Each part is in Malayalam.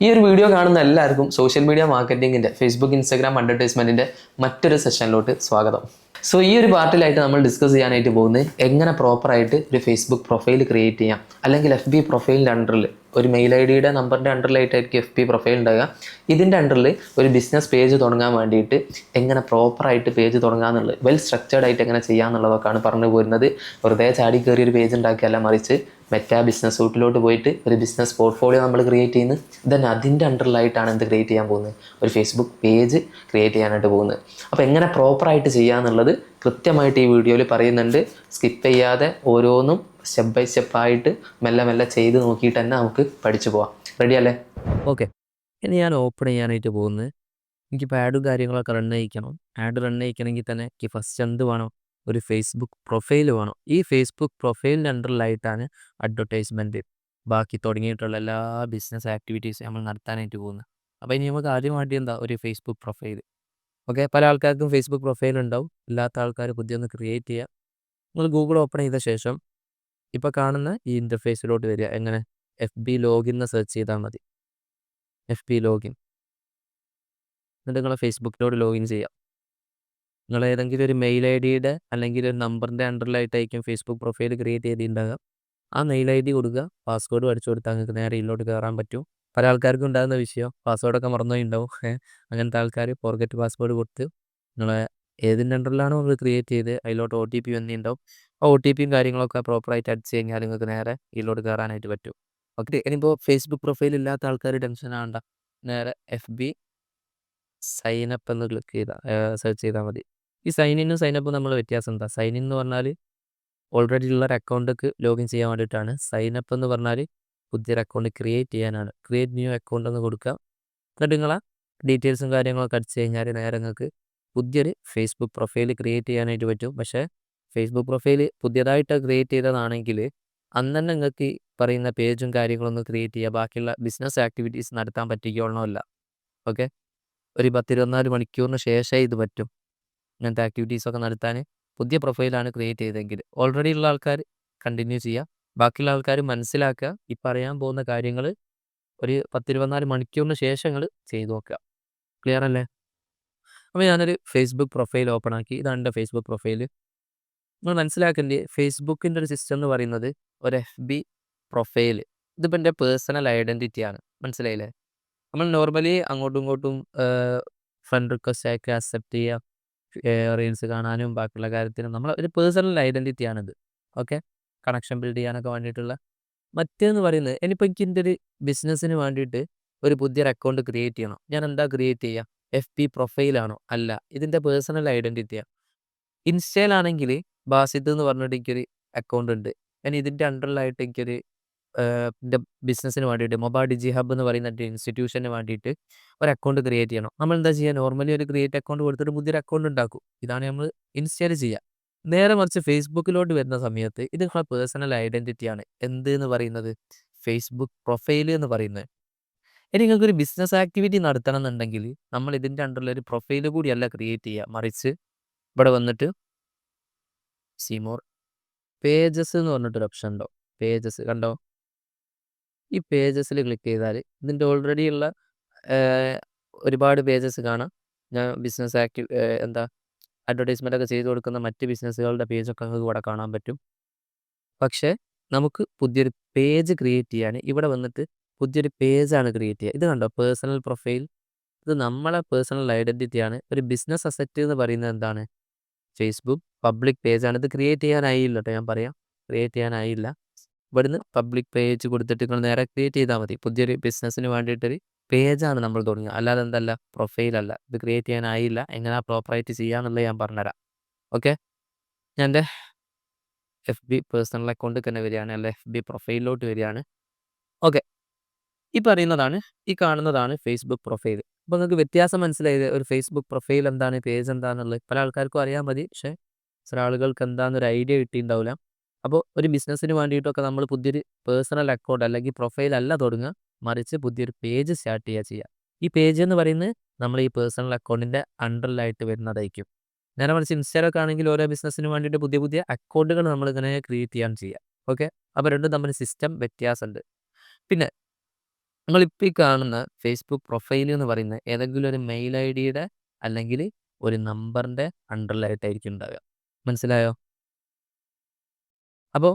ഈ ഒരു വീഡിയോ കാണുന്ന എല്ലാവർക്കും സോഷ്യൽ മീഡിയ മാർക്കറ്റിംഗിന്റെ ഫേസ്ബുക്ക് ഇൻസ്റ്റാഗ്രാം അഡ്വർടൈസ്മെന്റിന്റെ മറ്റൊരു സെഷനിലോട്ട് സ്വാഗതം. സോ ഈ ഒരു പാർട്ടിലായിട്ട് നമ്മൾ ഡിസ്കസ് ചെയ്യാനായിട്ട് പോകുന്നത് എങ്ങനെ പ്രോപ്പറായിട്ട് ഒരു ഫേസ്ബുക്ക് പ്രൊഫൈൽ ക്രിയേറ്റ് ചെയ്യാം അല്ലെങ്കിൽ എഫ് ബി പ്രൊഫൈലിന്റെ അണ്ടറിൽ ഒരു മെയിൽ ഐ ഡിയുടെ നമ്പറിന്റെ അണ്ടറിലായിട്ടായിരിക്കും എഫ് പി പ്രൊഫൈൽ ഉണ്ടാകുക ഇതിന്റെ അണ്ടറിൽ ഒരു ബിസിനസ് പേജ് തുടങ്ങാൻ വേണ്ടിയിട്ട് എങ്ങനെ പ്രോപ്പറായിട്ട് പേജ് തുടങ്ങാമെന്നുള്ളത് വെൽ സ്ട്രക്ചേർഡ് ആയിട്ട് എങ്ങനെ ചെയ്യാമെന്നുള്ളതൊക്കെയാണ് പറഞ്ഞു പോരുന്നത്. വെറുതെ ചാടി കയറി ഒരു പേജ് ഉണ്ടാക്കിയല്ല മറിച്ച് മെറ്റാ ബിസിനസ് സൂട്ടിലോട്ട് പോയിട്ട് ഒരു ബിസിനസ് പോർട്ട്ഫോളിയോ നമ്മൾ ക്രിയേറ്റ് ചെയ്യുന്നത് ദെൻ അതിന്റെ അണ്ടറിലായിട്ടാണ് എന്ത് ക്രിയേറ്റ് ചെയ്യാൻ പോകുന്നത്? ഒരു ഫേസ്ബുക്ക് പേജ് ക്രിയേറ്റ് ചെയ്യാനായിട്ട് പോകുന്നത്. അപ്പോൾ എങ്ങനെ പ്രോപ്പറായിട്ട് ചെയ്യാന്നുള്ളത് കൃത്യമായിട്ട് ഈ വീഡിയോയിൽ പറയുന്നുണ്ട്. സ്കിപ്പ് ചെയ്യാതെ ഓരോന്നും സ്റ്റെപ്പ് ബൈ സ്റ്റെപ്പായിട്ട് മെല്ലെ മെല്ലെ ചെയ്ത് നോക്കിയിട്ട് തന്നെ നമുക്ക് പഠിച്ചു പോവാം. റെഡി അല്ലേ? ഓക്കെ ഇനി ഞാൻ ഓപ്പൺ ചെയ്യാനായിട്ട് പോകുന്നത് എനിക്കിപ്പോൾ ആഡും കാര്യങ്ങളൊക്കെ റൺ ചെയ്യിക്കണം. ആഡ് റൺ ചെയ്യിക്കണമെങ്കിൽ തന്നെ എനിക്ക് ഫസ്റ്റ് എന്ത് വേണം? ഒരു ഫേസ്ബുക്ക് പ്രൊഫൈൽ വേണം. ഈ ഫേസ്ബുക്ക് പ്രൊഫൈലിന്റെ അണ്ടറിലായിട്ടാണ് അഡ്വർടൈസ്മെന്റ് ബാക്കി തുടങ്ങിയിട്ടുള്ള എല്ലാ ബിസിനസ് ആക്ടിവിറ്റീസ് നമ്മൾ നടത്താനായിട്ട് പോകുന്നത്. അപ്പോൾ ഇനി നമുക്ക് ആദ്യമായിട്ട് എന്താ? ഒരു ഫേസ്ബുക്ക് പ്രൊഫൈൽ ഓക്കെ പല ആൾക്കാർക്കും ഫേസ്ബുക്ക് പ്രൊഫൈൽ ഉണ്ടാവും. ഇല്ലാത്ത ആൾക്കാർ പുതിയൊന്ന് ക്രിയേറ്റ് ചെയ്യുക നിങ്ങൾ ഗൂഗിൾ ഓപ്പൺ ചെയ്ത ശേഷം ഇപ്പോൾ കാണുന്ന ഈ ഇന്റർഫേസിലോട്ട് വരിക. എങ്ങനെ? എഫ് ബി ലോഗിൻ എന്ന് സെർച്ച് ചെയ്താൽ മതി. എഫ് ബി ലോഗിൻ എന്നിട്ട് നിങ്ങൾ ഫേസ്ബുക്കിലോട്ട് ലോഗിൻ ചെയ്യാം. നിങ്ങൾ ഏതെങ്കിലും ഒരു മെയിൽ ഐ ഡിയുടെ അല്ലെങ്കിൽ ഒരു നമ്പറിന്റെ അണ്ടറിലായിട്ടായിരിക്കും ഫേസ്ബുക്ക് പ്രൊഫൈൽ ക്രിയേറ്റ് ചെയ്തിട്ടുണ്ടാകുക ആ മെയിൽ ഐ ഡി കൊടുക്കുക. പാസ്വേഡ് അടിച്ചു കൊടുത്താൽ നിങ്ങൾക്ക് നേരെ ഇതിലോട്ട് കയറാൻ പറ്റും. പല ആൾക്കാർക്കും ഉണ്ടാകുന്ന വിഷയം. പാസ്വേഡൊക്കെ മറന്നുപോയി ഉണ്ടാവും. അങ്ങനത്തെ ആൾക്കാർ ഫോർഗറ്റ് പാസ്വേഡ് കൊടുത്ത് നിങ്ങളെ ഏതിന്റെ അണ്ടറിലാണോ നിങ്ങൾ ക്രിയേറ്റ് ചെയ്ത് അതിലോട്ട് ഒ ടി പി വന്നിട്ടുണ്ടാവും. ആ ഒ ടി പിയും കാര്യങ്ങളൊക്കെ പ്രോപ്പറായിട്ട് അടിച്ച് കഴിഞ്ഞാൽ നിങ്ങൾക്ക് നേരെ ഇതിലോട്ട് കയറാനായിട്ട് പറ്റും. ഓക്കെ ഇനിയിപ്പോൾ ഫേസ്ബുക്ക് പ്രൊഫൈൽ ഇല്ലാത്ത ആൾക്കാർ ടെൻഷൻ ആവണ്ട. നേരെ എഫ് ബി സൈൻ അപ്പ് എന്ന് ക്ലിക്ക് ചെയ്താൽ സെർച്ച് ചെയ്താൽ മതി. ഈ സൈൻ ഇന്നും സൈൻ അപ്പും നമ്മൾ വ്യത്യാസം എന്താ? സൈൻ ഇൻ എന്ന് പറഞ്ഞാൽ ഓൾറെഡി ഉള്ള ഒരു അക്കൗണ്ടിലേക്ക് ലോഗിൻ ചെയ്യാൻ വേണ്ടിയിട്ടാണ്. സൈൻ അപ്പ് എന്ന് പറഞ്ഞാൽ പുതിയൊരു അക്കൗണ്ട് ക്രിയേറ്റ് ചെയ്യാനാണ്. ക്രിയേറ്റ് ന്യൂ അക്കൗണ്ട് എന്ന് കൊടുക്കുക. എന്നിട്ട് നിങ്ങളെ ഡീറ്റെയിൽസും കാര്യങ്ങളൊക്കെ അടിച്ച് കഴിഞ്ഞാൽ നേരെ നിങ്ങൾക്ക് പുതിയൊരു ഫേസ്ബുക്ക് പ്രൊഫൈൽ ക്രിയേറ്റ് ചെയ്യാനായിട്ട് പറ്റും. പക്ഷേ ഫേസ്ബുക്ക് പ്രൊഫൈൽ പുതിയതായിട്ട് ക്രിയേറ്റ് ചെയ്തതാണെങ്കിൽ അന്ന് തന്നെ നിങ്ങൾക്ക് പറയുന്ന പേജും കാര്യങ്ങളൊന്നും ക്രിയേറ്റ് ചെയ്യുക ബാക്കിയുള്ള ബിസിനസ് ആക്ടിവിറ്റീസ് നടത്താൻ പറ്റിക്കോളണമല്ല ഓക്കെ ഒരു പത്തിരുപത്തിനാല് മണിക്കൂറിന് ശേഷമേ ഇത് പറ്റും. ഇങ്ങനത്തെ ആക്ടിവിറ്റീസൊക്കെ നടത്താൻ പുതിയ പ്രൊഫൈലാണ് ക്രിയേറ്റ് ചെയ്തതെങ്കിൽ ഓൾറെഡി ഉള്ള ആൾക്കാർ കണ്ടിന്യൂ ചെയ്യുക ബാക്കിയുള്ള ആൾക്കാർ മനസ്സിലാക്കുക. ഈ പറയാൻ പോകുന്ന കാര്യങ്ങൾ ഒരു പത്തിരുപത്തിനാല് മണിക്കൂറിന് ശേഷങ്ങൾ ചെയ്തു നോക്കുക. ക്ലിയർ അല്ലേ? അപ്പോൾ ഞാനൊരു ഫേസ്ബുക്ക് പ്രൊഫൈൽ ഓപ്പൺ ആക്കി. ഇതാണ് എന്റെ ഫേസ്ബുക്ക് പ്രൊഫൈൽ നിങ്ങൾ മനസ്സിലാക്കേണ്ടത് ഫേസ്ബുക്കിന്റെ ഒരു സിസ്റ്റം എന്ന് പറയുന്നത് ഒരു എഫ് ബി പ്രൊഫൈൽ ഇതിപ്പോൾ എന്റെ പേഴ്സണൽ ഐഡന്റിറ്റിയാണ് മനസ്സിലായില്ലേ? നമ്മൾ നോർമലി അങ്ങോട്ടും ഇങ്ങോട്ടും ഫ്രണ്ട് റിക്വസ്റ്റ് അയക്കുക അക്സെപ്റ്റ് ചെയ്യുക. റീൽസ് കാണാനും ബാക്കിയുള്ള കാര്യത്തിനും നമ്മൾ ഒരു പേഴ്സണൽ ഐഡന്റിറ്റിയാണിത് ഓക്കെ? കണക്ഷൻ ബിൽഡ് ചെയ്യാനൊക്കെ വേണ്ടിയിട്ടുള്ള. മറ്റേന്ന് പറയുന്നത് ഇനിയിപ്പോൾ എനിക്ക് എന്റെ ഒരു ബിസിനസ്സിന് വേണ്ടിയിട്ട് ഒരു പുതിയൊരു അക്കൗണ്ട് ക്രിയേറ്റ് ചെയ്യണം. ഞാൻ എന്താ ക്രിയേറ്റ് ചെയ്യുക എഫ് പി പ്രൊഫൈലാണോ? അല്ല. ഇതിന്റെ പേഴ്സണൽ ഐഡന്റിറ്റിയാണ് ഇൻസ്റ്റയിലാണെങ്കിൽ ബാസിദ് എന്ന് പറഞ്ഞിട്ട് എനിക്കൊരു അക്കൗണ്ട് ഉണ്ട്. ഞാൻ ഇതിന്റെ അണ്ടറിലായിട്ട് എനിക്കൊരു ബിസിനസ്സിന് വേണ്ടിയിട്ട് മൊബൈൽ ഡിജി ഹബ് എന്ന് പറയുന്ന ഇൻസ്റ്റിറ്റ്യൂഷന് വേണ്ടിയിട്ട് ഒരു അക്കൗണ്ട് ക്രിയേറ്റ് ചെയ്യണം. നമ്മൾ എന്താ ചെയ്യുക നോർമലി ഒരു ക്രിയേറ്റ് അക്കൗണ്ട് കൊടുത്തിട്ട് പുതിയൊരു അക്കൗണ്ട് ഉണ്ടാക്കും. ഇതാണ് നമ്മൾ ഇൻസ്റ്റാൾ ചെയ്യുക നേരെ മറിച്ച് ഫേസ്ബുക്കിലോട്ട് വരുന്ന സമയത്ത് ഇത് നിങ്ങളെ പേഴ്സണൽ ഐഡന്റിറ്റിയാണ് എന്ത് എന്ന് പറയുന്നത്? ഫേസ്ബുക്ക് പ്രൊഫൈൽ എന്ന് പറയുന്നത്. ഇനി നിങ്ങൾക്കൊരു ബിസിനസ് ആക്ടിവിറ്റി നടത്തണം എന്നുണ്ടെങ്കിൽ നമ്മൾ ഇതിന്റെ അണ്ടറിൽ ഒരു പ്രൊഫൈൽ കൂടിയല്ല ക്രിയേറ്റ് ചെയ്യുക മറിച്ച് ഇവിടെ വന്നിട്ട് സിമോർ പേജസ് എന്ന് പറഞ്ഞിട്ടൊരു ഓപ്ഷൻ ഉണ്ടോ? പേജസ് കണ്ടോ? ഈ പേജസിൽ ക്ലിക്ക് ചെയ്താൽ ഇതിന്റെ ഓൾറെഡി ഉള്ള ഒരുപാട് പേജസ് കാണാം. ഞാൻ ബിസിനസ് ആക്റ്റീവ് എന്താ അഡ്വർടൈസ്മെന്റ് ഒക്കെ ചെയ്തു കൊടുക്കുന്ന മറ്റ് ബിസിനസ്സുകളുടെ പേജൊക്കെ നമുക്ക് ഇവിടെ കാണാൻ പറ്റും. പക്ഷേ നമുക്ക് പുതിയൊരു പേജ് ക്രിയേറ്റ് ചെയ്യാൻ ഇവിടെ വന്നിട്ട് പുതിയൊരു പേജാണ് ക്രിയേറ്റ് ചെയ്യുക. ഇത് കണ്ടോ? പേഴ്സണൽ പ്രൊഫൈൽ ഇത് നമ്മളെ പേഴ്സണൽ ഐഡന്റിറ്റിയാണ് ഒരു ബിസിനസ് അസറ്റ് എന്ന് പറയുന്നത് എന്താണ്? ഫേസ്ബുക്ക് പബ്ലിക് പേജാണ് ഇത് ക്രിയേറ്റ് ചെയ്യാനായില്ല കേട്ടോ ഞാൻ പറയാം. ക്രിയേറ്റ് ചെയ്യാനായില്ല. ഇവിടുന്ന് പബ്ലിക് പേജ് കൊടുത്തിട്ട് നിങ്ങൾ നേരെ ക്രിയേറ്റ് ചെയ്താൽ മതി. പുതിയൊരു ബിസിനസ്സിന് വേണ്ടിയിട്ടൊരു പേജാണ് നമ്മൾ തുടങ്ങുക അല്ലാതെ എന്തല്ല പ്രൊഫൈലല്ല ഇത് ക്രിയേറ്റ് ചെയ്യാനായില്ല. എങ്ങനെ പ്രോപ്പറായിട്ട് ചെയ്യാന്നുള്ളത് ഞാൻ പറഞ്ഞുതരാം. ഓക്കെ ഞാൻ എന്റെ എഫ് ബി പേഴ്സണൽ അക്കൗണ്ടിൽ തന്നെ വരികയാണ്. അല്ല എഫ് ബി പ്രൊഫൈലിലോട്ട് വരികയാണ്. ഓക്കെ ഈ പറയുന്നതാണ് ഈ കാണുന്നതാണ് ഫേസ്ബുക്ക് പ്രൊഫൈൽ അപ്പോൾ നിങ്ങൾക്ക് വ്യത്യാസം മനസ്സിലായത് ഒരു ഫേസ്ബുക്ക് പ്രൊഫൈൽ എന്താണ് പേജ് എന്താണെന്നുള്ളത് പല ആൾക്കാർക്കും അറിയാൻ മതി. പക്ഷേ ചില ആളുകൾക്ക് എന്താണെന്നൊരു ഐഡിയ കിട്ടിയിട്ടുണ്ടാവില്ല. അപ്പോൾ ഒരു ബിസിനസ്സിന് വേണ്ടിയിട്ടൊക്കെ നമ്മൾ പുതിയൊരു പേഴ്സണൽ അക്കൗണ്ട് അല്ലെങ്കിൽ പ്രൊഫൈൽ അല്ല തുടങ്ങുക. മറിച്ച് പുതിയൊരു പേജ് സ്റ്റാർട്ട് ചെയ്യുക ചെയ്യുക. ഈ പേജ് എന്ന് പറയുന്നത് നമ്മൾ ഈ പേഴ്സണൽ അക്കൗണ്ടിന്റെ അണ്ടറിലായിട്ട് വരുന്നതായിരിക്കും. നേരെ മറിച്ച് ഇൻസ്റ്റാഗ്രാമൊക്കെ ആണെങ്കിൽ ഓരോ ബിസിനസ്സിന് വേണ്ടിയിട്ട് പുതിയ പുതിയ അക്കൗണ്ടുകൾ നമ്മൾ ഇങ്ങനെ ക്രിയേറ്റ് ചെയ്യാൻ ചെയ്യുക. ഓക്കെ? അപ്പോൾ രണ്ടും തമ്മിൽ സിസ്റ്റം വ്യത്യാസമുണ്ട്. പിന്നെ നിങ്ങളിപ്പോൾ ഈ കാണുന്ന ഫേസ്ബുക്ക് പ്രൊഫൈൽ എന്ന് പറയുന്ന ഏതെങ്കിലും ഒരു മെയിൽ ഐ ഡിയുടെ അല്ലെങ്കിൽ ഒരു നമ്പറിന്റെ അണ്ടറിലായിട്ടായിരിക്കും ഉണ്ടാവുക. മനസ്സിലായോ? അപ്പോൾ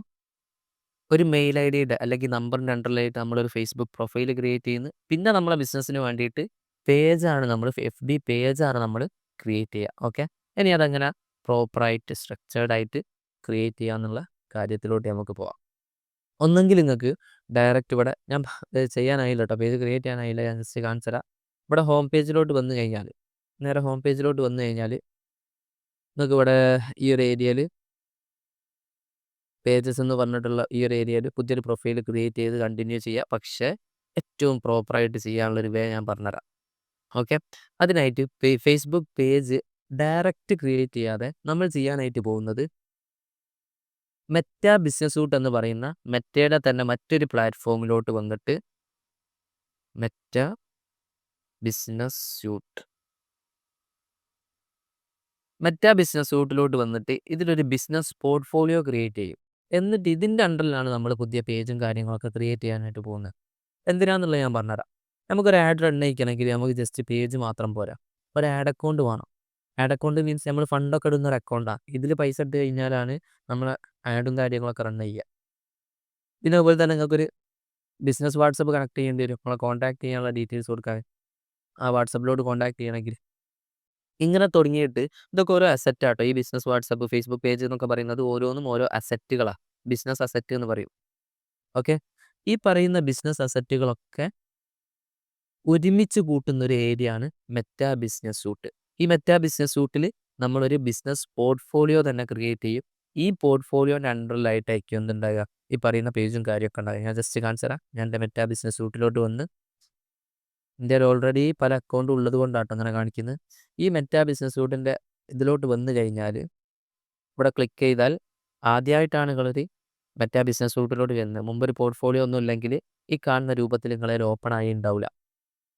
ഒരു മെയിൽ ഐ ഡിയുടെ അല്ലെങ്കിൽ നമ്പറിന്റെ അണ്ടറിലായിട്ട് നമ്മളൊരു ഫേസ്ബുക്ക് പ്രൊഫൈൽ ക്രിയേറ്റ് ചെയ്യുന്നു പിന്നെ നമ്മളെ ബിസിനസ്സിന് വേണ്ടിയിട്ട് പേജാണ് നമ്മൾ എഫ് ബി പേജാണ് നമ്മൾ ക്രിയേറ്റ് ചെയ്യുക. ഓക്കെ? ഇനി അതങ്ങനെ പ്രോപ്പറായിട്ട് സ്ട്രക്ചേർഡ് ആയിട്ട് ക്രിയേറ്റ് ചെയ്യുക എന്നുള്ള കാര്യത്തിലോട്ട് നമുക്ക് പോവാം. ഒന്നെങ്കിൽ നിങ്ങൾക്ക് ഡയറക്റ്റ് ഇവിടെ ഞാൻ ചെയ്യാനായില്ല കേട്ടോ. പേജ് ക്രിയേറ്റ് ചെയ്യാനായില്ല. ഞാൻ ജസ്റ്റ് കാണിച്ചു തരാം. ഇവിടെ ഹോം പേജിലോട്ട് വന്നു കഴിഞ്ഞാൽ നേരെ ഹോം പേജിലോട്ട് വന്നു കഴിഞ്ഞാൽ നിങ്ങൾക്ക് ഇവിടെ ഈ ഒരു ഏരിയയിൽ പേജസ് എന്ന് പറഞ്ഞിട്ടുള്ള ഈ ഒരു ഏരിയയിൽ പുതിയൊരു പ്രൊഫൈൽ ക്രിയേറ്റ് ചെയ്ത് കണ്ടിന്യൂ ചെയ്യുക പക്ഷേ ഏറ്റവും പ്രോപ്പറായിട്ട് ചെയ്യാനുള്ളൊരു വേ ഞാൻ പറഞ്ഞുതരാം. ഓക്കെ അതിനായിട്ട് ഫേസ്ബുക്ക് പേജ് ഡയറക്റ്റ് ക്രിയേറ്റ് ചെയ്യാതെ നമ്മൾ ചെയ്യാനായിട്ട് പോകുന്നത് മെറ്റ ബിസിനസ് സൂട്ട് എന്ന് പറയുന്ന മെറ്റയുടെ തന്നെ മറ്റൊരു പ്ലാറ്റ്ഫോമിലോട്ട് വന്നിട്ട് Meta business suite Meta business സൂട്ടിലോട്ട് വന്നിട്ട് ഇതിലൊരു ബിസിനസ് പോർട്ട്ഫോളിയോ ക്രിയേറ്റ് ചെയ്യും. എന്നിട്ട് ഇതിന്റെ അണ്ടറിലാണ് നമ്മൾ പുതിയ പേജും കാര്യങ്ങളൊക്കെ ക്രിയേറ്റ് ചെയ്യാനായിട്ട് പോകുന്നത്. എന്തിനാന്നുള്ളത് ഞാൻ പറഞ്ഞുതരാം. നമുക്കൊരു ആഡ് റൺ നമുക്ക് ജസ്റ്റ് പേജ് മാത്രം പോരാ. ഒരു ആഡ് അക്കൗണ്ട് വേണം. ആഡ് അക്കൗണ്ട് മീൻസ് നമ്മൾ ഫണ്ടൊക്കെ ഇടുന്ന ഒരു അക്കൗണ്ടാണ് ഇതിൽ പൈസ ഇട്ട് കഴിഞ്ഞാലാണ് നമ്മൾ ആഡും കാര്യങ്ങളൊക്കെ റൺ ചെയ്യുക. പിന്നെ അതുപോലെ തന്നെ നിങ്ങൾക്കൊരു ബിസിനസ് വാട്സപ്പ് കണക്ട് ചെയ്യേണ്ടി വരും. നമ്മളെ കോൺടാക്ട് ചെയ്യാനുള്ള ഡീറ്റെയിൽസ് കൊടുക്കാൻ. ആ വാട്സപ്പിലോട്ട് കോൺടാക്ട് ചെയ്യണമെങ്കിൽ ഇങ്ങനെ തുടങ്ങിയിട്ട് ഇതൊക്കെ ഓരോ അസറ്റ് ആട്ടോ. ഈ ബിസിനസ് വാട്സപ്പ് ഫേസ്ബുക്ക് പേജ് എന്നൊക്കെ പറയുന്നത് ഓരോന്നും ഓരോ അസറ്റുകളാണ് ബിസിനസ് അസറ്റ് എന്ന് പറയും. ഓക്കെ ഈ പറയുന്ന ബിസിനസ് അസറ്റുകളൊക്കെ ഒരുമിച്ച് കൂട്ടുന്ന ഒരു ഏരിയ ആണ് മെറ്റ ബിസിനസ് സൂട്ട് ഈ മെറ്റ ബിസിനസ് സൂട്ടിൽ നമ്മളൊരു ബിസിനസ് പോർട്ട്ഫോളിയോ തന്നെ ക്രിയേറ്റ് ചെയ്യും. ഈ പോർട്ട്ഫോളിയോന്റെ അണ്ടറിലായിട്ടായിരിക്കും എന്തുണ്ടാകുക ഈ പറയുന്ന പേജും കാര്യമൊക്കെ ഉണ്ടാകുക ഞാൻ ജസ്റ്റ് കാണിച്ചു തരാം ഞാൻ എന്റെ മെറ്റ ബിസിനസ് സൂട്ടിലോട്ട് വന്ന് എന്റെ ഓൾറെഡി പല അക്കൗണ്ട് ഉള്ളത് കൊണ്ടാട്ടോ അങ്ങനെ കാണിക്കുന്നത് ഈ മെറ്റ ബിസിനസ് സൂട്ടിന്റെ ഇതിലോട്ട് വന്നു കഴിഞ്ഞാൽ ഇവിടെ ക്ലിക്ക് ചെയ്താൽ ആദ്യമായിട്ടാണ് നിങ്ങളൊരു മെറ്റ ബിസിനസ് സൂട്ടിലോട്ട് വരുന്നത്. മുമ്പ് ഒരു പോർട്ട്ഫോളിയോ ഒന്നും ഇല്ലെങ്കിൽ ഈ കാണുന്ന രൂപത്തിൽ നിങ്ങളെ ഓപ്പൺ ആയി ഉണ്ടാവില്ല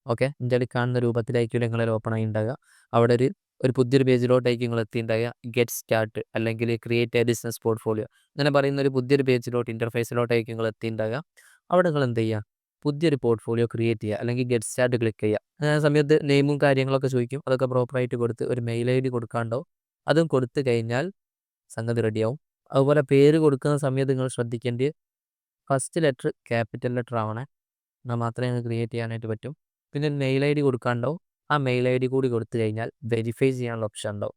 ഓക്കെ ഇന്ത്യയിൽ കാണുന്ന രൂപത്തിലായിരിക്കും നിങ്ങളെ ഓപ്പൺ ആയി ഉണ്ടാകുക അവിടെ ഒരു ഒരു പുതിയൊരു പേജിലോട്ടായിരിക്കും നിങ്ങൾ എത്തിയിട്ടുണ്ടാകുക ഗെറ്റ് സ്റ്റാർട്ട് അല്ലെങ്കിൽ ക്രിയേറ്റ് എ ബിസിനസ് പോർട്ട്ഫോളിയോ അങ്ങനെ പറയുന്ന ഒരു പുതിയൊരു പേജിലോട്ട് ഇന്റർഫേസിലോട്ടായിരിക്കും നിങ്ങൾ എത്തിയിട്ടുണ്ടാകുക അവിടെ നിങ്ങൾ എന്ത് ചെയ്യുക പുതിയൊരു പോർട്ട്ഫോളിയോ ക്രിയേറ്റ് ചെയ്യുക അല്ലെങ്കിൽ ഗെറ്റ് സ്റ്റാർട്ട് ക്ലിക്ക് ചെയ്യുക. ആ സമയത്ത് നെയിമും കാര്യങ്ങളൊക്കെ ചോദിക്കും. അതൊക്കെ പ്രോപ്പറായിട്ട് കൊടുത്ത് ഒരു മെയിൽ ഐ ഡി കൊടുക്കാണ്ടോ? അതും കൊടുത്തു കഴിഞ്ഞാൽ സംഗതി റെഡിയാവും അതുപോലെ പേര് കൊടുക്കുന്ന സമയത്ത് നിങ്ങൾ ശ്രദ്ധിക്കേണ്ടത് ഫസ്റ്റ് ലെറ്റർ ക്യാപിറ്റൽ ലെറ്റർ ആവണേ. എന്നാൽ മാത്രമേ നിങ്ങൾക്ക് ക്രിയേറ്റ് ചെയ്യാനായിട്ട് പറ്റും. പിന്നെ മെയിൽ ഐ ഡി കൊടുക്കാണ്ടാവും ആ മെയിൽ ഐ ഡി കൂടി കൊടുത്തു കഴിഞ്ഞാൽ വെരിഫൈ ചെയ്യാനുള്ള ഓപ്ഷൻ ഉണ്ടാവും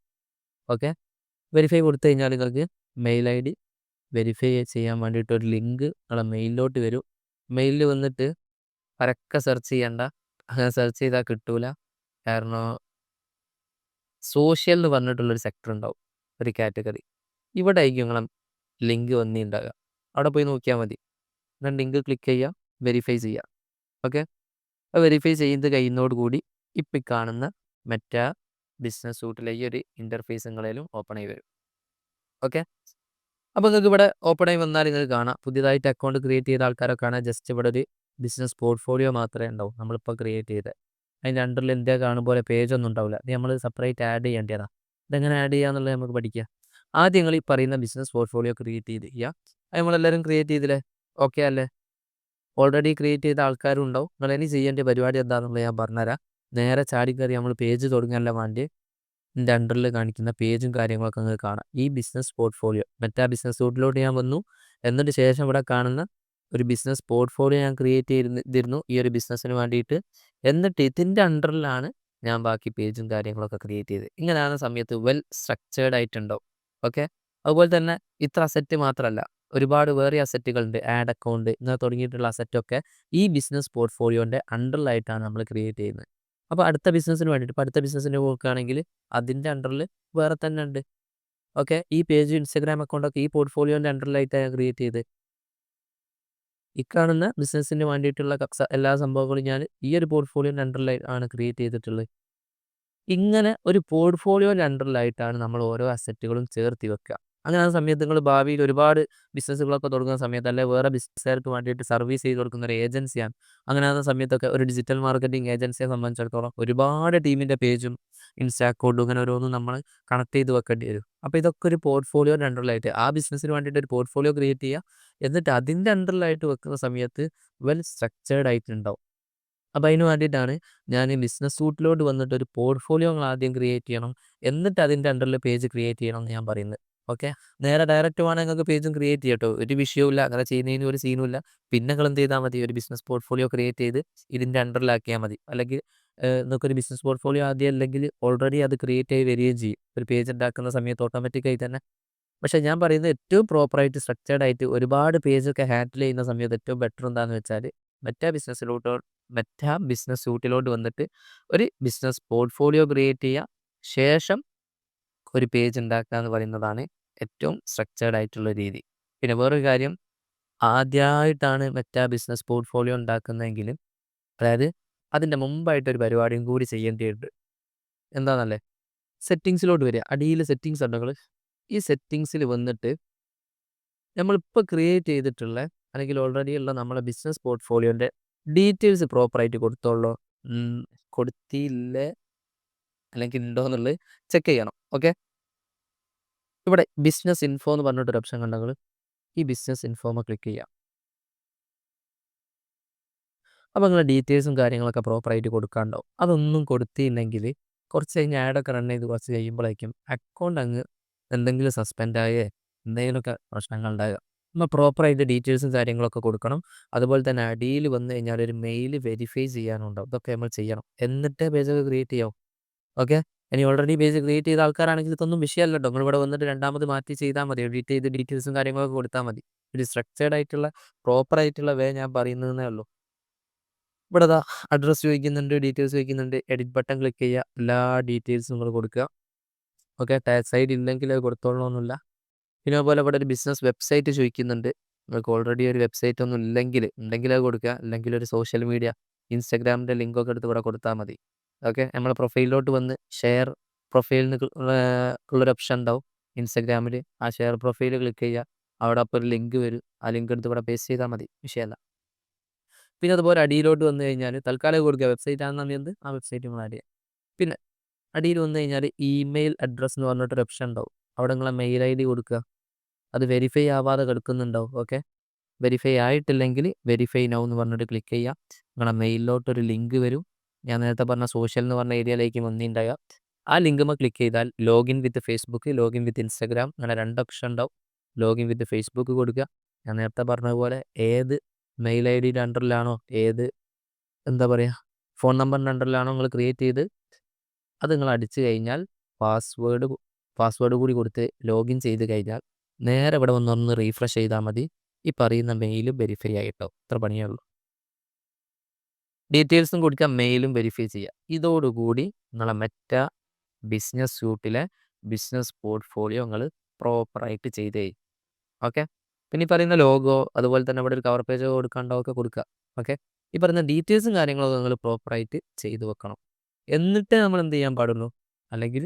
ഓക്കെ? വെരിഫൈ കൊടുത്തു കഴിഞ്ഞാൽ നിങ്ങൾക്ക് മെയിൽ ഐ ഡി വെരിഫൈ ചെയ്യാൻ വേണ്ടിയിട്ട് ഒരു ലിങ്ക് നിങ്ങളെ മെയിലിലോട്ട് വരും. മെയിലിൽ വന്നിട്ട് പരക്കെ സെർച്ച് ചെയ്യണ്ട. അങ്ങനെ സെർച്ച് ചെയ്താൽ കിട്ടൂല. കാരണം സോഷ്യൽ എന്ന് പറഞ്ഞിട്ടുള്ളൊരു സെക്ടർ ഉണ്ടാവും ഒരു കാറ്റഗറി ഇവിടെ ആയിരിക്കും നിങ്ങളെ ലിങ്ക് വന്നിട്ടുണ്ടാകുക അവിടെ പോയി നോക്കിയാൽ മതി. എന്നാൽ ലിങ്ക് ക്ലിക്ക് ചെയ്യുക വെരിഫൈ ചെയ്യുക ഓക്കെ വെരിഫൈ ചെയ്ത് കഴിയുന്നതോട് കൂടി ഇപ്പം കാണുന്ന മെറ്റാ ബിസിനസ് സൂട്ടിലേക്ക് ഒരു ഇന്റർഫേസ് നിങ്ങളേലും ഓപ്പൺ ആയി വരും. ഓക്കെ അപ്പോൾ നിങ്ങൾക്ക് ഇവിടെ ഓപ്പൺ ആയി വന്നാൽ നിങ്ങൾക്ക് കാണാം. പുതിയതായിട്ട് അക്കൗണ്ട് ക്രിയേറ്റ് ചെയ്ത ആൾക്കാരൊക്കെ കാണാം ജസ്റ്റ് ഇവിടെ ഒരു ബിസിനസ് പോർട്ട്ഫോളിയോ മാത്രമേ ഉണ്ടാവും. നമ്മളിപ്പോൾ ക്രിയേറ്റ് ചെയ്ത്. അതിന്റെ അണ്ടറിൽ എന്താ കാണുമ്പോൾ പേജ് ഒന്നും ഉണ്ടാവില്ല. ഇത് നമ്മൾ സെപ്പറേറ്റ് ആഡ് ചെയ്യേണ്ടതാണ്. ഇതെങ്ങനെ ആഡ് ചെയ്യുക എന്നുള്ളത് നമുക്ക് പഠിക്കാം. ആദ്യം നിങ്ങൾ ഈ പറയുന്ന ബിസിനസ് പോർട്ട്ഫോളിയോ ക്രിയേറ്റ് ചെയ്ത് ചെയ്യുക അത് നമ്മളെല്ലാവരും ക്രിയേറ്റ് ചെയ്തില്ലേ? ഓക്കെ അല്ലേ? ഓൾറെഡി ക്രിയേറ്റ് ചെയ്ത ആൾക്കാരും ഉണ്ടാവും. നിങ്ങൾ ഇനി ചെയ്യേണ്ട പരിപാടി എന്താണെന്നുള്ളത് ഞാൻ പറഞ്ഞുതരാം. നേരെ ചാടി കയറി നമ്മൾ പേജ് തുടങ്ങാനല്ല വേണ്ടി എന്റെ അണ്ടറിൽ കാണിക്കുന്ന പേജും കാര്യങ്ങളൊക്കെ നിങ്ങൾക്ക് കാണാം. ഈ ബിസിനസ് പോർട്ട്ഫോളിയോ മറ്റാ ബിസിനസ് സൂട്ടിലോട്ട് ഞാൻ വന്നു. എന്നിട്ട് ശേഷം ഇവിടെ കാണുന്ന ഒരു ബിസിനസ് പോർട്ട്ഫോളിയോ ഞാൻ ക്രിയേറ്റ് ചെയ്തിരുന്നു ഈ ഒരു ബിസിനസ്സിന് വേണ്ടിയിട്ട്. എന്നിട്ട് ഇതിന്റെ അണ്ടറിലാണ് ഞാൻ ബാക്കി പേജും കാര്യങ്ങളൊക്കെ ക്രിയേറ്റ് ചെയ്ത് ഇങ്ങനെയാണ് സമയത്ത് വെൽ സ്ട്രക്ചേർഡ് ആയിട്ടുണ്ടാവും. ഓക്കെ? അതുപോലെ തന്നെ ഇത്ര അസറ്റ് മാത്രമല്ല ഒരുപാട് വേറെ അസറ്റുകളുണ്ട്. ആഡ് അക്കൗണ്ട് ഇങ്ങനെ തുടങ്ങിയിട്ടുള്ള അസറ്റൊക്കെ ഈ ബിസിനസ് പോർട്ട്ഫോളിയോന്റെ അണ്ടറിലായിട്ടാണ് നമ്മൾ ക്രിയേറ്റ് ചെയ്യുന്നത്. അപ്പോൾ അടുത്ത ബിസിനസ്സിന് വേണ്ടിയിട്ട് അടുത്ത ബിസിനസ്സിന് നോക്കുകയാണെങ്കിൽ അതിന്റെ അണ്ടറിൽ വേറെ തന്നെ ഉണ്ട്. ഓക്കെ? ഈ പേജ് ഇൻസ്റ്റാഗ്രാം അക്കൗണ്ടൊക്കെ ഈ പോർട്ട്ഫോളിയോന്റെ അണ്ടറിലായിട്ടാണ് ക്രിയേറ്റ് ചെയ്ത് ഈ കാണുന്ന ബിസിനസ്സിന് വേണ്ടിയിട്ടുള്ള എല്ലാ സംഭവങ്ങളും ഞാൻ ഈ ഒരു പോർട്ട്ഫോളിയോന്റെ അണ്ടറിലായി ആണ് ക്രിയേറ്റ് ചെയ്തിട്ടുള്ളത്. ഇങ്ങനെ ഒരു പോർട്ട്ഫോളിയോന്റെ അണ്ടറിലായിട്ടാണ് നമ്മൾ ഓരോ അസറ്റുകളും ചേർത്തി വെക്കുക. അങ്ങനെ ആ സമയത്ത് നിങ്ങൾ ഭാവിയിൽ ഒരുപാട് ബിസിനസ്സുകളൊക്കെ തുടങ്ങുന്ന സമയത്ത് അല്ലെങ്കിൽ വേറെ ബിസിനസ്സുകാർക്ക് വേണ്ടിയിട്ട് സർവീസ് ചെയ്ത് കൊടുക്കുന്ന ഒരു ഏജൻസിയാണ്. അങ്ങനെ ആ സമയത്തൊക്കെ ഒരു ഡിജിറ്റൽ മാർക്കറ്റിംഗ് ഏജൻസിയെ സംബന്ധിച്ചിടത്തോളം ഒരുപാട് ടീമിന്റെ പേജും ഇൻസ്റ്റാ അക്കൗണ്ടും അങ്ങനെ ഓരോന്നും നമ്മൾ കണക്ട് ചെയ്ത് വെക്കേണ്ടി വരും. അപ്പോൾ ഇതൊക്കെ ഒരു പോർട്ട്ഫോളിയോ അണ്ടറിലായിട്ട് ആ ബിസിനസ്സിന് വേണ്ടിയിട്ട് ഒരു പോർട്ട്ഫോളിയോ ക്രിയേറ്റ് ചെയ്യുക. എന്നിട്ട് അതിന്റെ അണ്ടറിലായിട്ട് വെക്കുന്ന സമയത്ത് വെൽ സ്ട്രക്ചേർഡ് ആയിട്ടുണ്ടാവും. അപ്പോൾ അതിന് വേണ്ടിയിട്ടാണ് ഞാൻ ബിസിനസ് സൂട്ടിലോട്ട് വന്നിട്ട് ഒരു പോർട്ട്ഫോളിയോ ആദ്യം ക്രിയേറ്റ് ചെയ്യണം. എന്നിട്ട് അതിന്റെ അണ്ടറിൽ പേജ് ക്രിയേറ്റ് ചെയ്യണം എന്ന് ഞാൻ പറയുന്നത്. ഓക്കെ. നേരെ ഡയറക്റ്റ് വേണമെങ്കിൽ നിങ്ങൾക്ക് പേജും ക്രിയേറ്റ് ചെയ്യട്ടോ. ഒരു വിഷയവുമില്ല അങ്ങനെ ചെയ്യുന്നതിന് ഒരു സീനുമില്ല പിന്നെ നിങ്ങൾ എന്ത് ചെയ്താൽ മതി? ഒരു ബിസിനസ് പോർട്ട്ഫോളിയോ ക്രിയേറ്റ് ചെയ്ത് ഇതിന്റെ അണ്ടറിലാക്കിയാൽ മതി. അല്ലെങ്കിൽ നിങ്ങൾക്കൊരു ബിസിനസ് പോർട്ട്ഫോളിയോ ആദ്യം അല്ലെങ്കിൽ ഓൾറെഡി അത് ക്രിയേറ്റ് ആയി വരികയും ചെയ്യും. ഒരു പേജ് ഉണ്ടാക്കുന്ന സമയത്ത് ഓട്ടോമാറ്റിക്കായി തന്നെ. പക്ഷേ ഞാൻ പറയുന്നത് ഏറ്റവും പ്രോപ്പറായിട്ട് സ്ട്രക്ചേർഡ് ആയിട്ട് ഒരുപാട് പേജൊക്കെ ഹാൻഡിൽ ചെയ്യുന്ന സമയത്ത് ഏറ്റവും ബെറ്റർ എന്താണെന്ന് വെച്ചാൽ മറ്റേ ബിസിനസ്സിലോട്ടോ മറ്റേ ബിസിനസ് സൂട്ടിലോട്ട് വന്നിട്ട് ഒരു ബിസിനസ് പോർട്ട്ഫോളിയോ ക്രിയേറ്റ് ചെയ്യുക. ശേഷം ഒരു പേജ് ഉണ്ടാക്കുക എന്ന് പറയുന്നതാണ് ഏറ്റവും സ്ട്രക്ചേർഡ് ആയിട്ടുള്ള രീതി. പിന്നെ വേറൊരു കാര്യം ആദ്യമായിട്ടാണ് മറ്റേ ബിസിനസ് പോർട്ട്ഫോളിയോ ഉണ്ടാക്കുന്നതെങ്കിൽ അതായത് അതിന്റെ മുമ്പായിട്ട് ഒരു പരിപാടിയും കൂടി ചെയ്യേണ്ടിയിട്ടുണ്ട്. എന്താണെന്നല്ലേ സെറ്റിങ്സിലോട്ട് വരിക. അടിയിൽ സെറ്റിങ്സ് ഉണ്ടെങ്കിൽ ഈ സെറ്റിങ്സിൽ വന്നിട്ട് നമ്മളിപ്പോൾ ക്രിയേറ്റ് ചെയ്തിട്ടുള്ള അല്ലെങ്കിൽ ഓൾറെഡി ഉള്ള നമ്മളെ ബിസിനസ് പോർട്ട്ഫോളിയോന്റെ ഡീറ്റെയിൽസ് പ്രോപ്പറായിട്ട് കൊടുത്തോളോ? കൊടുത്തില്ലേ? അല്ലെങ്കിൽ ഉണ്ടോ എന്നുള്ളത് ചെക്ക് ചെയ്യണം. ഓക്കെ ഇവിടെ ബിസിനസ് ഇൻഫോ എന്ന് പറഞ്ഞിട്ടൊരു ഓപ്ഷൻ കണ്ടെങ്കിൽ ഈ ബിസിനസ് ഇൻഫോമ ക്ലിക്ക് ചെയ്യാം. അപ്പോൾ നിങ്ങളുടെ ഡീറ്റെയിൽസും കാര്യങ്ങളൊക്കെ പ്രോപ്പറായിട്ട് കൊടുക്കാണ്ടാവും അതൊന്നും കൊടുത്തില്ലെങ്കിൽ കുറച്ച് കഴിഞ്ഞ് ആഡൊക്കെ റൺ ചെയ്ത് കുറച്ച് കഴിയുമ്പോഴേക്കും അക്കൗണ്ട് അങ്ങ് എന്തെങ്കിലും സസ്പെൻഡ് ആയേ എന്തെങ്കിലുമൊക്കെ പ്രശ്നങ്ങൾ ഉണ്ടാകുക നമ്മൾ പ്രോപ്പറായിട്ട് ഡീറ്റെയിൽസും കാര്യങ്ങളൊക്കെ കൊടുക്കണം. അതുപോലെ തന്നെ അടിയിൽ വന്നു കഴിഞ്ഞാൽ ഒരു മെയിൽ വെരിഫൈ ചെയ്യാനുണ്ടാവും. ഇതൊക്കെ നമ്മൾ ചെയ്യണം. എന്നിട്ടേ പേജൊക്കെ ക്രിയേറ്റ് ചെയ്യാവും. ഓക്കെ ഇനി ഓൾറെഡി പേജ് ക്രിയേറ്റ് ചെയ്ത ആൾക്കാരാണെങ്കിൽ ഇതൊന്നും വിഷയമല്ല കേട്ടോ ഇവിടെ വന്നിട്ട് രണ്ടാമത് മാറ്റി ചെയ്താൽ മതി. എഡിറ്റ് ചെയ്ത് ഡീറ്റെയിൽസും കാര്യങ്ങളൊക്കെ കൊടുത്താൽ മതി. ഒരു സ്ട്രക്ചേർഡ് ആയിട്ടുള്ള പ്രോപ്പർ ആയിട്ടുള്ള വേ ഞാൻ പറയുന്നതേ ഉള്ളൂ. ഇവിടെ ദാ അഡ്രസ്സ് ചോദിക്കുന്നുണ്ട് ഡീറ്റെയിൽസ് ചോദിക്കുന്നുണ്ട്. എഡിറ്റ് ബട്ടൺ ക്ലിക്ക് ചെയ്യുക. എല്ലാ ഡീറ്റെയിൽസും നിങ്ങൾ കൊടുക്കുക. ഓക്കെ ടാക്സ് സൈഡ് ഇല്ലെങ്കിൽ അത് കൊടുത്തോളണമെന്നില്ല പിന്നെ അതുപോലെ ഇവിടെ ഒരു ബിസിനസ് വെബ്സൈറ്റ് ചോദിക്കുന്നുണ്ട്. നിങ്ങൾക്ക് ഓൾറെഡി ഒരു വെബ്സൈറ്റ് ഒന്നും ഇല്ലെങ്കിൽ ഉണ്ടെങ്കിൽ അത് കൊടുക്കുക. അല്ലെങ്കിൽ ഒരു സോഷ്യൽ മീഡിയ ഇൻസ്റ്റാഗ്രാമിന്റെ ലിങ്കൊക്കെ എടുത്ത് ഇവിടെ കൊടുത്താൽ മതി. ഓക്കെ. നമ്മളെ പ്രൊഫൈലിലോട്ട് വന്ന് ഷെയർ പ്രൊഫൈലിന് ഉള്ളൊരു ഓപ്ഷൻ ഉണ്ടാവും. ഇൻസ്റ്റഗ്രാമിൽ ആ ഷെയർ പ്രൊഫൈൽ ക്ലിക്ക് ചെയ്യുക. അവിടെ അപ്പോൾ ഒരു ലിങ്ക് വരും. ആ ലിങ്ക് എടുത്ത് ഇവിടെ പേസ്റ്റ് ചെയ്താൽ മതി. വിഷയമല്ല. പിന്നെ അതുപോലെ അടിയിലോട്ട് വന്നു കഴിഞ്ഞാൽ തൽക്കാലം കൊടുക്കുക. വെബ്സൈറ്റ് ആണെന്ന് അറിയുന്നത് ആ വെബ്സൈറ്റ് നിങ്ങൾ ചെയ്യുക. പിന്നെ അടിയിൽ വന്നു കഴിഞ്ഞാൽ ഇമെയിൽ അഡ്രസ്സ് എന്ന് പറഞ്ഞിട്ടൊരു ഓപ്ഷൻ ഉണ്ടാവും. അവിടെ നിങ്ങളെ മെയിൽ ഐ ഡി കൊടുക്കുക. അത് വെരിഫൈ ആവാതെ കിടക്കുന്നുണ്ടാവും. ഓക്കെ. വെരിഫൈ ആയിട്ടില്ലെങ്കിൽ വെരിഫൈ നൗ എന്ന് പറഞ്ഞിട്ട് ക്ലിക്ക് ചെയ്യുക. നിങ്ങളെ മെയിലിലോട്ടൊരു ലിങ്ക് വരും. ഞാൻ നേരത്തെ പറഞ്ഞ സോഷ്യൽ എന്ന് പറഞ്ഞ ഏരിയയിലേക്ക് വന്നിട്ടുണ്ടായ ആ ലിങ്കുമ്മ ക്ലിക്ക് ചെയ്താൽ login with Facebook login with Instagram അങ്ങനെ രണ്ട് ഓപ്ഷൻ ഉണ്ടാവും ലോഗിൻ വിത്ത് ഫേസ്ബുക്ക് കൊടുക്കുക ഞാൻ നേരത്തെ പറഞ്ഞതുപോലെ ഏത് മെയിൽ ഐ ഡിയുടെ അണ്ടറിലാണോ ഏത് എന്താ പറയുക ഫോൺ നമ്പറിന്റെ അണ്ടറിലാണോ നിങ്ങൾ ക്രിയേറ്റ് ചെയ്ത് അത് നിങ്ങൾ അടിച്ചു കഴിഞ്ഞാൽ പാസ്വേഡ് പാസ്വേഡ് കൂടി കൊടുത്ത് ലോഗിൻ ചെയ്ത് കഴിഞ്ഞാൽ നേരെ ഇവിടെ വന്നൊന്ന് റീഫ്രഷ് ചെയ്താൽ മതി. ഈ പറയുന്ന മെയിൽ വെരിഫൈ ആയിട്ടോ ഇത്ര പണിയേ ഉള്ളൂ. ഡീറ്റെയിൽസും കൊടുക്കുക മെയിലും വെരിഫൈ ചെയ്യുക ഇതോടുകൂടി നിങ്ങളെ മെറ്റ ബിസിനസ് സ്യൂട്ടിലെ ബിസിനസ് പോർട്ട്ഫോളിയോ നിങ്ങൾ പ്രോപ്പറായിട്ട് ചെയ്തേ. ഓക്കെ? പിന്നെ ഈ പറയുന്ന ലോഗോ അതുപോലെ തന്നെ ഇവിടെ ഒരു കവർ പേജ് കൊടുക്കാണ്ടൊക്കെ കൊടുക്കുക. ഓക്കെ? ഈ പറയുന്ന ഡീറ്റെയിൽസും കാര്യങ്ങളൊക്കെ നിങ്ങൾ പ്രോപ്പറായിട്ട് ചെയ്തു വെക്കണം. എന്നിട്ട് നമ്മൾ എന്ത് ചെയ്യാൻ പാടുള്ളൂ? അല്ലെങ്കിൽ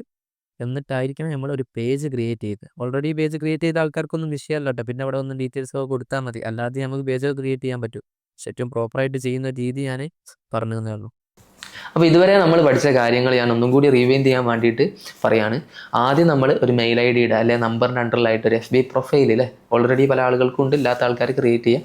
എന്നിട്ടായിരിക്കണം നമ്മൾ ഒരു പേജ് ക്രിയേറ്റ് ചെയ്ത്. ഓൾറെഡി പേജ് ക്രിയേറ്റ് ചെയ്ത ആൾക്കാർക്കൊന്നും വിഷയമല്ല കേട്ടോ. പിന്നെ അവിടെ ഒന്ന് ഡീറ്റെയിൽസ് ഒക്കെ കൊടുത്താൽ മതി. അല്ലാതെ നമുക്ക് പേജ് ക്രിയേറ്റ് ചെയ്യാൻ പറ്റും. ഏറ്റവും പ്രോപ്പറായിട്ട് ചെയ്യുന്ന രീതി ഞാൻ പറഞ്ഞു തന്നേ ഉള്ളൂ. അപ്പോൾ ഇതുവരെ നമ്മൾ പഠിച്ച കാര്യങ്ങൾ ഞാൻ ഒന്നും കൂടി റിവൈൻഡ് ചെയ്യാൻ വേണ്ടിയിട്ട് പറയാണ്. ആദ്യം നമ്മൾ ഒരു മെയിൽ ഐ ഡിയുടെ അല്ലെങ്കിൽ നമ്പറിന്റെ അണ്ടറിലായിട്ട് ഒരു എഫ് ബി പ്രൊഫൈൽ അല്ലേ ഓൾറെഡി പല ആളുകൾക്കും ഉണ്ട് ഇല്ലാത്ത ആൾക്കാർ ക്രിയേറ്റ് ചെയ്യാം.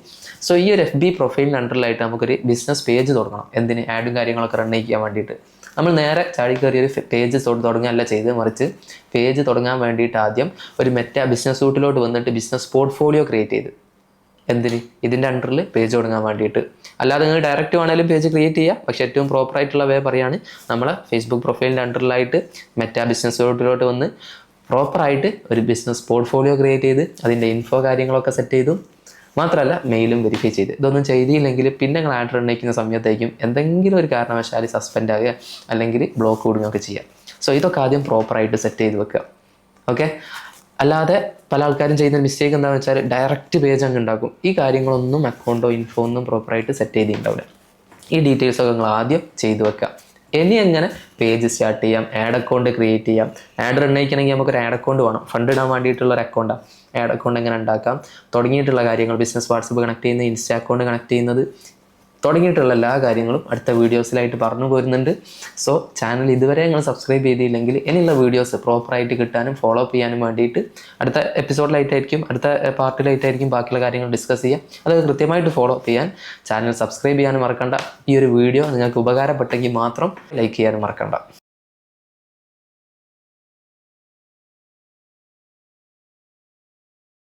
സോ ഈ ഒരു എഫ് ബി പ്രൊഫൈലിന്റെ അണ്ടറിലായിട്ട് നമുക്കൊരു ബിസിനസ് പേജ് തുടങ്ങണം. എന്തിന്? ആഡും കാര്യങ്ങളൊക്കെ റൺ ചെയ്യാൻ വേണ്ടിയിട്ട്. നമ്മൾ നേരെ ചാടി കയറി ഒരു പേജ് തുടങ്ങുകയല്ല ചെയ്ത് മറിച്ച് പേജ് തുടങ്ങാൻ വേണ്ടിയിട്ട് ആദ്യം ഒരു മെറ്റ ബിസിനസ് സൂട്ടിലോട്ട് വന്നിട്ട് ബിസിനസ് പോർട്ട്ഫോളിയോ ക്രിയേറ്റ് ചെയ്ത്. എന്തിന്? ഇതിന്റെ അണ്ടറിൽ പേജ് തുടങ്ങാൻ വേണ്ടിയിട്ട്. അല്ലാതെ നിങ്ങൾ ഡയറക്റ്റ് വേണമെങ്കിലും പേജ് ക്രിയേറ്റ് ചെയ്യുക പക്ഷേ ഏറ്റവും പ്രോപ്പർ ആയിട്ടുള്ള വേ പറയാണ് നമ്മൾ ഫേസ്ബുക്ക് പ്രൊഫൈലിന്റെ അണ്ടറിലായിട്ട് മെറ്റ ബിസിനസ് ഡോട്ടിലോട്ട് വന്ന് പ്രോപ്പറായിട്ട് ഒരു ബിസിനസ് പോർട്ട്ഫോളിയോ ക്രിയേറ്റ് ചെയ്ത് അതിന്റെ ഇൻഫോ കാര്യങ്ങളൊക്കെ സെറ്റ് ചെയ്തു. മാത്രമല്ല മെയിലും വെരിഫൈ ചെയ്ത്. ഇതൊന്നും ചെയ്തില്ലെങ്കിൽ പിന്നെ നിങ്ങൾ ആഡ് എണ്ണയിക്കുന്ന സമയത്തേക്കും എന്തെങ്കിലും ഒരു കാരണവശാൽ സസ്പെൻഡ് ആകുക അല്ലെങ്കിൽ ബ്ലോക്ക് കൂടുകയൊക്കെ ചെയ്യാം സോ ഇതൊക്കെ ആദ്യം പ്രോപ്പറായിട്ട് സെറ്റ് ചെയ്ത് വെക്കുക. ഓക്കെ അല്ലാതെ പല ആൾക്കാരും ചെയ്യുന്ന മിസ്റ്റേക്ക് എന്താണെന്ന് വെച്ചാൽ ഡയറക്റ്റ് പേജ് അങ്ങ് ഉണ്ടാക്കും. ഈ കാര്യങ്ങളൊന്നും അക്കൗണ്ടോ ഇൻഫോ ഒന്നും പ്രോപ്പറായിട്ട് സെറ്റ് ചെയ്തിട്ടുണ്ടാവില്ല ഈ ഡീറ്റെയിൽസ് ഒക്കെ നിങ്ങൾ ആദ്യം ചെയ്തു വെക്കുക. ഇനി എങ്ങനെ പേജ് സ്റ്റാർട്ട് ചെയ്യാം ആഡ് അക്കൗണ്ട് ക്രിയേറ്റ് ചെയ്യാം. ആഡ് റണ്ണയിക്കണമെങ്കിൽ നമുക്കൊരു ആഡ് അക്കൗണ്ട് വേണം. ഫണ്ട് ഇടാൻ വേണ്ടിയിട്ടുള്ള ഒരു അക്കൗണ്ടാണ് ആഡ് അക്കൗണ്ട് എങ്ങനെ ഉണ്ടാക്കാം? തുടങ്ങിയിട്ടുള്ള കാര്യങ്ങൾ ബിസിനസ് വാട്സപ്പ് കണക്ട് ചെയ്യുന്നത് ഇൻസ്റ്റാ അക്കൗണ്ട് കണക്ട് ചെയ്യുന്നത് തുടങ്ങിയിട്ടുള്ള എല്ലാ കാര്യങ്ങളും അടുത്ത വീഡിയോസിലായിട്ട് പറഞ്ഞു പോരുന്നുണ്ട്. സോ ചാനൽ ഇതുവരെ നിങ്ങൾ സബ്സ്ക്രൈബ് ചെയ്തില്ലെങ്കിൽ ഇനിയുള്ള വീഡിയോസ് പ്രോപ്പറായിട്ട് കിട്ടാനും ഫോളോ അപ്പ് ചെയ്യാനും വേണ്ടിയിട്ട് അടുത്ത എപ്പിസോഡിലായിട്ടായിരിക്കും അടുത്ത പാർട്ടിലായിട്ടായിരിക്കും ബാക്കിയുള്ള കാര്യങ്ങൾ ഡിസ്കസ് ചെയ്യാം. അത് കൃത്യമായിട്ട് ഫോളോ അപ്പ് ചെയ്യാൻ ചാനൽ സബ്സ്ക്രൈബ് ചെയ്യാനും മറക്കണ്ട. ഈ ഒരു വീഡിയോ നിങ്ങൾക്ക് ഉപകാരപ്പെട്ടെങ്കിൽ മാത്രം ലൈക്ക് ചെയ്യാനും മറക്കണ്ട.